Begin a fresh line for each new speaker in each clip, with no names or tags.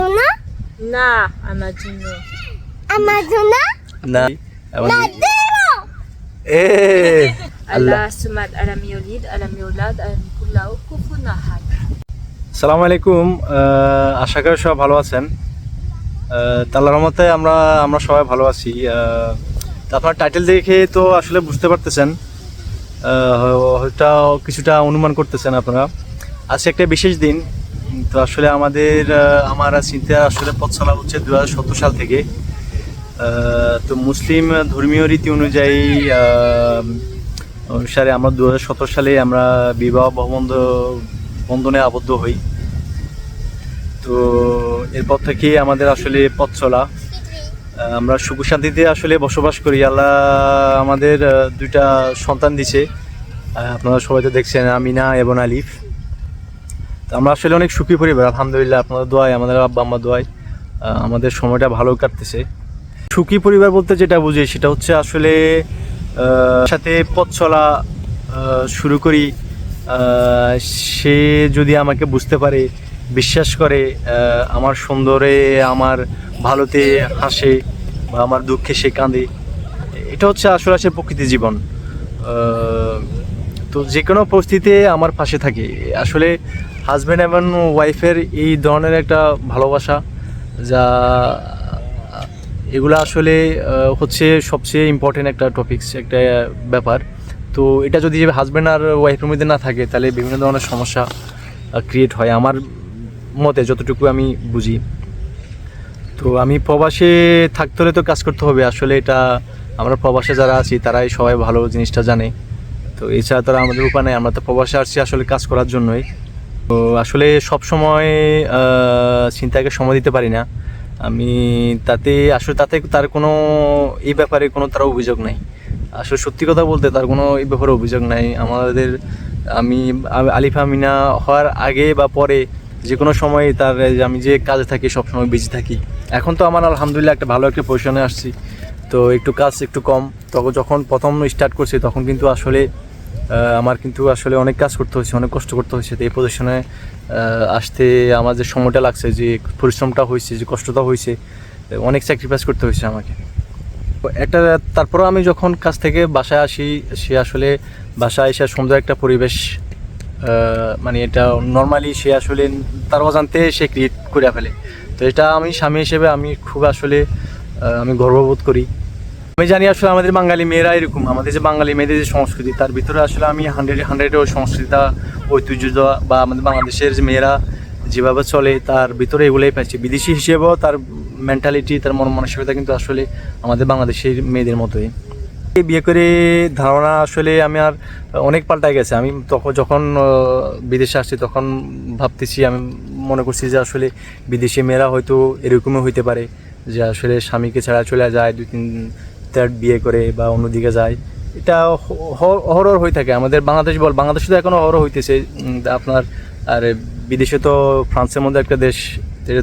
Amazona?
না আমার জন্য
Amazona?
না এমন
Nadero!
এ আল্লাহ
আল্লাহ সুমাদ আলাম ইউলিদ আলাম ইউলাদ আলাম কুল্লাহ কুফুন আহাদ
সালাম আলাইকুম আহ, আশা করি সবাই ভালো আছেন। আহ, তা আল্লাহর রহমতে আমরা আমরা সবাই ভালো আছি। আহ, তা আপনার টাইটেল দেখে তো আসলে বুঝতে পারতেছেন। আহ, হয়তো কিছুটা অনুমান করতেছেন আপনারা। আজকে একটা বিশেষ দিন। তো আসলে আমাদের আমার চিন্তা আসলে পথ চলা হচ্ছে দু হাজার সতেরো সাল থেকে। তো মুসলিম ধর্মীয় রীতি অনুযায়ী অনুসারে আমরা দু হাজার সতেরো সালে আমরা বিবাহ বন্ধ, বন্ধনে আবদ্ধ হই। তো এরপর থেকে আমাদের আসলে পথ চলা আমরা সুখ শান্তিতে আসলে বসবাস করি। আল্লাহ আমাদের দুইটা সন্তান দিছে। আপনারা সবাই তো দেখছেন, আমিনা এবং আলিফ। আমরা আসলে অনেক সুখী পরিবার, আলহামদুলিল্লাহ আপনাদের দোয়াই আমাদের আব্বা আম্মা দোয়াই আমাদের সময়টা ভালো কাটতেছে। সুখী পরিবার বলতে যেটা বুঝি, সেটা হচ্ছে আসলে সাথে পথ চলা শুরু করি সে যদি আমাকে বুঝতে পারে, বিশ্বাস করে আমার সুন্দরে, আমার ভালোতে হাসে বা আমার দুঃখে সে কাঁদে, এটা হচ্ছে আসলে আসলে প্রকৃতি জীবন। তো যে কোনো পরিস্থিতিতে আমার পাশে থাকে। আসলে হাজব্যান্ড এবং ওয়াইফের এই ধরনের একটা ভালোবাসা, যা, এগুলো আসলে হচ্ছে সবচেয়ে ইম্পর্টেন্ট একটা টপিকস একটা ব্যাপার। তো এটা যদি হাজব্যান্ড আর ওয়াইফের মধ্যে না থাকে, তাহলে বিভিন্ন ধরনের সমস্যা ক্রিয়েট হয়। আমার মতে যতটুকু আমি বুঝি। তো আমি প্রবাসে থাকতে হলে তো কাজ করতে হবে। আসলে এটা আমরা প্রবাসে যারা আছি, তারাই সবাই ভালো জিনিসটা জানে। তো এছাড়া তারা আমাদের উপায় নেই। আমরা তো প্রবাসে আসছি আসলে কাজ করার জন্যই। তো আসলে সব সময় চিন্তাকে সময় দিতে পারি না। আমি তাতে, আসলে তাতে তার কোনো, এই ব্যাপারে কোনো তার অভিযোগ নাই। আসলে সত্যি কথা বলতে তার কোনো এই ব্যাপারে অভিযোগ নাই। আমাদের, আমি, আলিফা, মিনা হওয়ার আগে বা পরে যে কোনো সময় তার আমি যে কাজে থাকি সব সময় বিজি থাকি। এখন তো আমার আলহামদুলিল্লাহ একটা ভালো একটা পজিশনে আসছি। তো একটু কাজ একটু কম। তখন যখন প্রথম স্টার্ট করছি, তখন কিন্তু আসলে আমার কিন্তু আসলে অনেক কাজ করতে হয়েছে, অনেক কষ্ট করতে হয়েছে। তো এই পজিশনে আসতে আমার যে সময়টা লাগছে, যে পরিশ্রমটা হয়েছে, যে কষ্টটা হয়েছে অনেক স্যাক্রিফাইস করতে হয়েছে আমাকে। একটা, তারপরও আমি যখন কাজ থেকে বাসায় আসি, সে আসলে বাসায় এসে সুন্দর একটা পরিবেশ মানে এটা নর্মালি সে আসলে তার অজান্তে সে ক্রিয়েট করে ফেলে। তো এটা আমি স্বামী হিসেবে আমি খুব আসলে আমি গর্ববোধ করি। আমি জানি আসলে আমাদের বাঙালি মেয়েরা এরকম। আমাদের যে বাঙালি মেয়েদের যে সংস্কৃতি, তার ভিতরে আসলে আমি হান্ড্রেড হান্ড্রেড ওই সংস্কৃতিটা, ঐতিহ্য বা আমাদের বাংলাদেশের যে মেয়েরা যেভাবে চলে, তার ভিতরে এগুলোই পাচ্ছি বিদেশি হিসেবেও তার মেন্টালিটি তার মন মানসিকতা কিন্তু আসলে আমাদের বাংলাদেশের মেয়েদের মতোই। এই বিয়ে করে ধারণা আসলে আমি আর অনেক পাল্টায় গেছে। আমি তখন যখন বিদেশে আসছি, তখন ভাবতেছি, আমি মনে করছি যে আসলে বিদেশি মেয়েরা হয়তো এরকমই হইতে পারে, যে আসলে স্বামীকে ছাড়া চলে যায় দুই তিন থার্ড বিয়ে করে বা অন্যদিকে যায়, এটা অহরহ হয়ে থাকে। আমাদের বাংলাদেশ বল, বাংলাদেশে তো এখনও অহরহ হইতেছে। আপনার, আর বিদেশে তো ফ্রান্সের মধ্যে একটা দেশ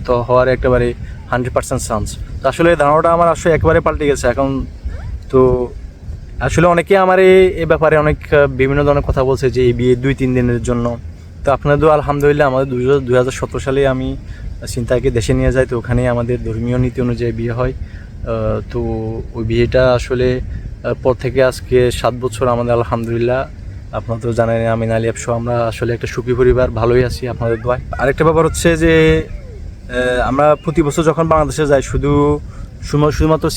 তো হওয়ার একেবারে হান্ড্রেড পার্সেন্ট চান্স তো আসলে ধারণাটা আমার আসলে একবারে পাল্টে গেছে। এখন তো আসলে অনেকে আমার এই এ ব্যাপারে অনেক বিভিন্ন ধরনের কথা বলছে যে এই বিয়ে দুই, তিন দিনের জন্য। তো আপনাদের আলহামদুলিল্লাহ আমাদের দুই হাজার সতেরো সালে আমি চিন্তাকে দেশে নিয়ে যাই, তো ওখানে আমাদের ধর্মীয় নীতি অনুযায়ী বিয়ে হয়। তো ওই বিয়েটা আসলে পর থেকে আজকে সাত বছর আমাদের আলহামদুলিল্লাহ। আপনারা তো জানেন, আমিন আলী অ্যাপসহ আমরা আসলে একটা সুখী পরিবার, ভালোই আছি আপনাদের দোয়ায়। আরেকটা ব্যাপার হচ্ছে যে আমরা প্রতি বছর যখন বাংলাদেশে যাই, শুধু শুধু- শুধুমাত্র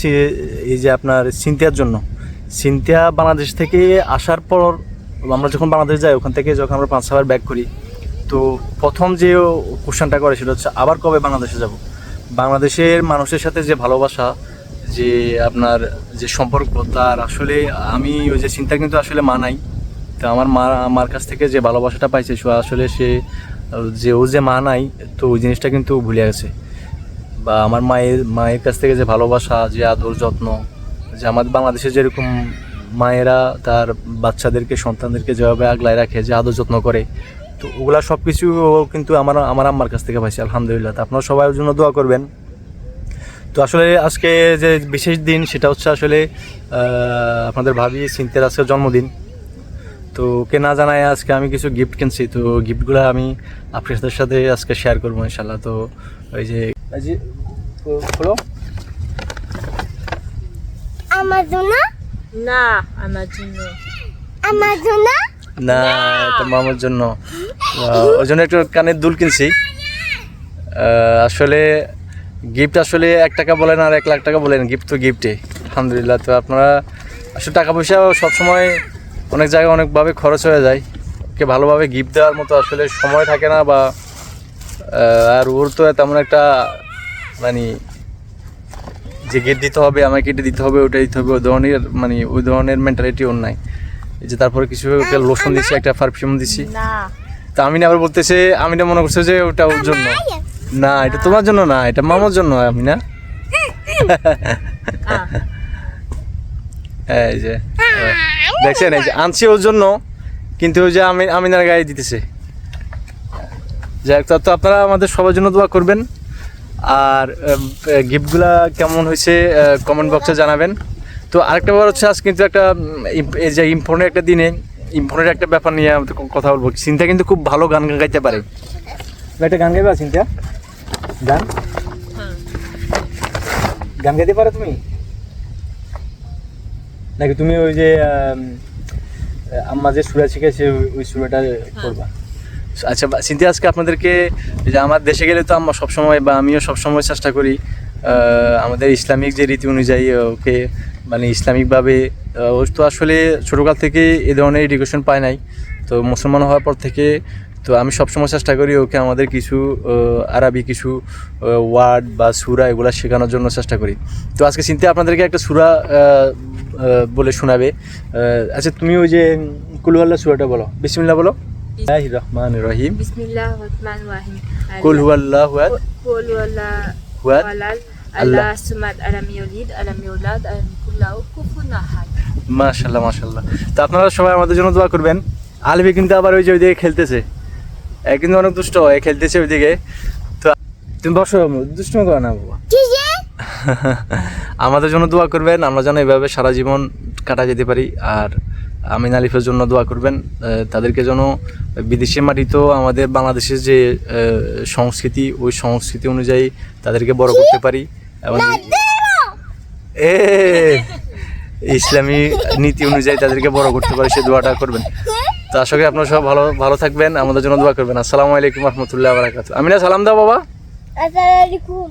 এই যে আপনার সিনথিয়ার জন্য, সিনথিয়া বাংলাদেশ থেকে আসার পর আমরা যখন বাংলাদেশ যাই, ওখান থেকে যখন আমরা পাঁচ সাবার ব্যাক করি, তো প্রথম যে কোশ্চেনটা করে, সেটা হচ্ছে, আবার কবে বাংলাদেশে যাব? বাংলাদেশের মানুষের সাথে যে ভালোবাসা যে আপনার যে সম্পর্ক তার আসলে আমি ওই যে চিন্তা কিন্তু আসলে মানাই তো আমার মা আমার কাছ থেকে যে ভালোবাসাটা পাইছে, সে আসলে সে, যে ও যে মা নাই, তো ওই জিনিসটা কিন্তু ভুলে গেছে। বা আমার মায়ের মায়ের কাছ থেকে যে ভালোবাসা, যে আদর যত্ন, যে আমাদের বাংলাদেশে যেরকম মায়েরা তার বাচ্চাদেরকে, সন্তানদেরকে যেভাবে আগলায় রাখে, যে আদর যত্ন করে, তো ওগুলা সব কিছু কিন্তু আমার আমার আম্মার কাছ থেকে পাইছে, আলহামদুলিল্লাহ। তো আপনারা সবাই জন্য দোয়া করবেন। তো আসলে আজকে যে বিশেষ দিন সেটা হচ্ছে আসলে আপনাদের ভাবি সিনতের আজকে জন্মদিন। তো ওকে না জানায় আজকে আমি কিছু গিফট কিনছি তো গিফটগুলো আমি আপনাদের সাথে আজকে শেয়ার করব ইনশাল্লাহ তো ওই যে
আমার জন্য
না আমার জন্য
আমার জন্য
না এটা মামার জন্য। ওই জন্য একটু কানের দুল কিনছি। আসলে গিফট আসলে এক টাকা বলেন আর এক লাখ টাকা বলেন গিফট তো গিফটে আলহামদুলিল্লাহ তো আপনারা আসলে টাকা পয়সা সবসময় অনেক জায়গায় অনেকভাবে খরচ হয়ে যায়। ওকে ভালোভাবে গিফট দেওয়ার মতো আসলে সময় থাকে না বা আর ওর তো তেমন একটা মানে যে গিফট দিতে হবে আমাকে এটা দিতে হবে ওটা দিতে হবে ওই ধরনের মানে ওই ধরনের মেন্টালিটি ওর নাই। যে তারপরে কিছু একটা লোশন দিছি একটা পারফিউম দিছি। তা আমি না আবার বলতেছে আমি না মনে করছে যে ওটা ওর জন্য। না এটা তোমার জন্য না এটা মামার জন্য আমি না এই যে। দেখছেন এই যে আনছি ওর জন্য কিন্তু ওই যে আমি আমিনার গায়ে দিতেছে। যাই হোক, তো আপনারা আমাদের সবার জন্য দোয়া করবেন। আর গিফটগুলা কেমন হয়েছে কমেন্ট বক্সে জানাবেন। তো আরেকটা ব্যাপার হচ্ছে আজ কিন্তু একটা এই যে ইম্পর্টেন্ট একটা দিনে ইম্পর্টেন্ট একটা ব্যাপার নিয়ে আমাদের কথা বলব। চিন্তা কিন্তু খুব ভালো গান গাইতে পারে। একটা গান গাইবা চিন্তা গান?
হ্যাঁ।
গান গাইতে পারো তুমি? নাকি তুমি ওই যে আম্মা যে সুরা শিখেছে ওই- সুরাটা করবা? আচ্ছা বা- চিন্তা আজকে আপনাদেরকে যে আমার দেশে গেলে তো আমরা সবসময় বা আমিও সবসময় চেষ্টা করি আমাদের ইসলামিক যে রীতি অনুযায়ী ওকে মানে ইসলামিকভাবে ও তো আসলে ছোটোকাল থেকে এ ধরনের এডুকেশন পায় নাই। তো মুসলমান হওয়ার পর থেকে তো আমি সবসময় চেষ্টা করি ওকে আমাদের কিছু আরবি কিছু ওয়ার্ড বা সুরা এগুলো শেখানোর জন্য চেষ্টা করি। তো আজকে চিন্তা আপনাদেরকে একটা সুরা বলে শোনাবে। আচ্ছা তুমি ওই যে কুলুয়াল্লা সুরাটা বলো। বিসমিল্লাহ বলো। রহমান রহিম। কুল হুয়াল্লাহু
কুল
হুয়াদ আল্লাহ।
আল্লাহ সুমাদ আলাম ইয়ালিদ আলাম ইউলাদ আলাম কুল্লাহু কুফুয়ান আহাদ।
মাশাল্লাহ মাশাল্লাহ তো আপনারা সবাই আমাদের জন্য দোয়া করবেন। আলবি কিন্তু আবার ওই যে ওইদিকে খেলতেছে। এ কিন্তু অনেক দুষ্ট হয় খেলতেছে ওইদিকে। তো তুমি বসো দুষ্ট করো না বাবা। আমাদের জন্য দোয়া করবেন আমরা যেন এভাবে সারা জীবন কাটা যেতে পারি। আর আমিন আলিফের জন্য দোয়া করবেন তাদেরকে যেন বিদেশি মাটিতেও আমাদের বাংলাদেশের যে সংস্কৃতি ওই সংস্কৃতি অনুযায়ী তাদেরকে বড় করতে পারি। এবং এ ইসলামী নীতি অনুযায়ী তাদেরকে বড় করতে পারি সে দোয়াটা করবেন। তো আশা করি আপনারা সব ভালো ভালো থাকবেন। আমাদের জন্য দোয়া করবেন। আসসালামু আলাইকুম রহমতুল্লাহ আমি আমিনা, সালাম দাও বাবা।
আসসালামু আলাইকুম।